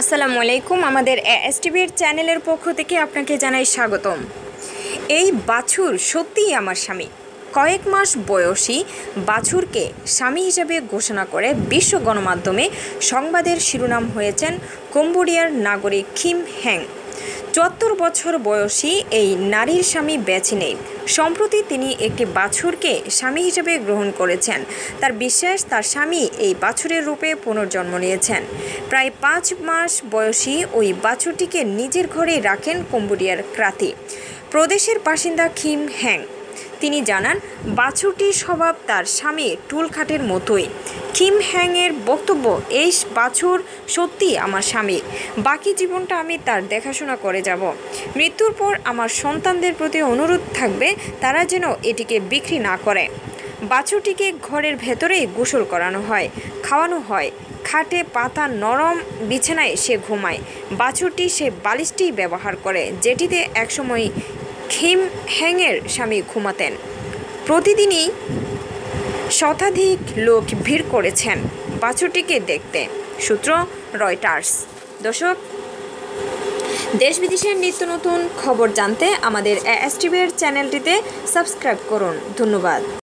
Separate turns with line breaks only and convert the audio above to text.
আসসালামু আলাইকুম। আমাদের এস টিভির চ্যানেলের পক্ষ থেকে আপনাকে জানাই স্বাগতম। এই বাছুর সত্যিই আমার স্বামী। কয়েক মাস বয়সী বাছুরকে স্বামী হিসেবে ঘোষণা করে বিশ্ব গণমাধ্যমে সংবাদের শিরোনাম হয়েছেন কম্বোডিয়ার নাগরিক খিম হ্যাং চুয়াত্তর বছর বয়সী এই নারীর স্বামী বেছে নেই। সম্প্রতি তিনি একটি বাছুরকে স্বামী হিসেবে গ্রহণ করেছেন। তার বিশ্বাস, তার স্বামী এই বাছুরের রূপে পুনর্জন্ম নিয়েছেন। প্রায় পাঁচ মাস বয়সী ওই বাছুরটিকে নিজের ঘরে রাখেন কম্বোডিয়ার ক্রাতি। প্রদেশের বাসিন্দা খিম হ্যাং। তিনি জানান, বাছুরটির স্বভাব তার স্বামী টুলখাটের মতোই। কিম হ্যাংয়ের বক্তব্য এই বাছুর সত্যি আমার স্বামী। বাকি জীবনটা আমি তার দেখাশোনা করে যাব। মৃত্যুর পর আমার সন্তানদের প্রতি অনুরোধ থাকবে, তারা যেন এটিকে বিক্রি না করে। বাছুরটিকে ঘরের ভেতরেই গোসল করানো হয়, খাওয়ানো হয়। খাটে পাতা নরম, বিছানায় সে ঘুমায়। বাছুরটি সে বালিশটি ব্যবহার করে, যেটিতে একসময় খিম হ্যাংয়ের স্বামী ঘুমাতেন। প্রতিদিনই শতাধিক লোক ভিড় করেছেন বাছুরটিকে দেখতে। সূত্র রয়টার্স। দর্শক দেশ বিদেশের নিত্য নতুন খবর জানতে আমাদের এস টিভির চ্যানেলটিতে সাবস্ক্রাইব করুন। ধন্যবাদ।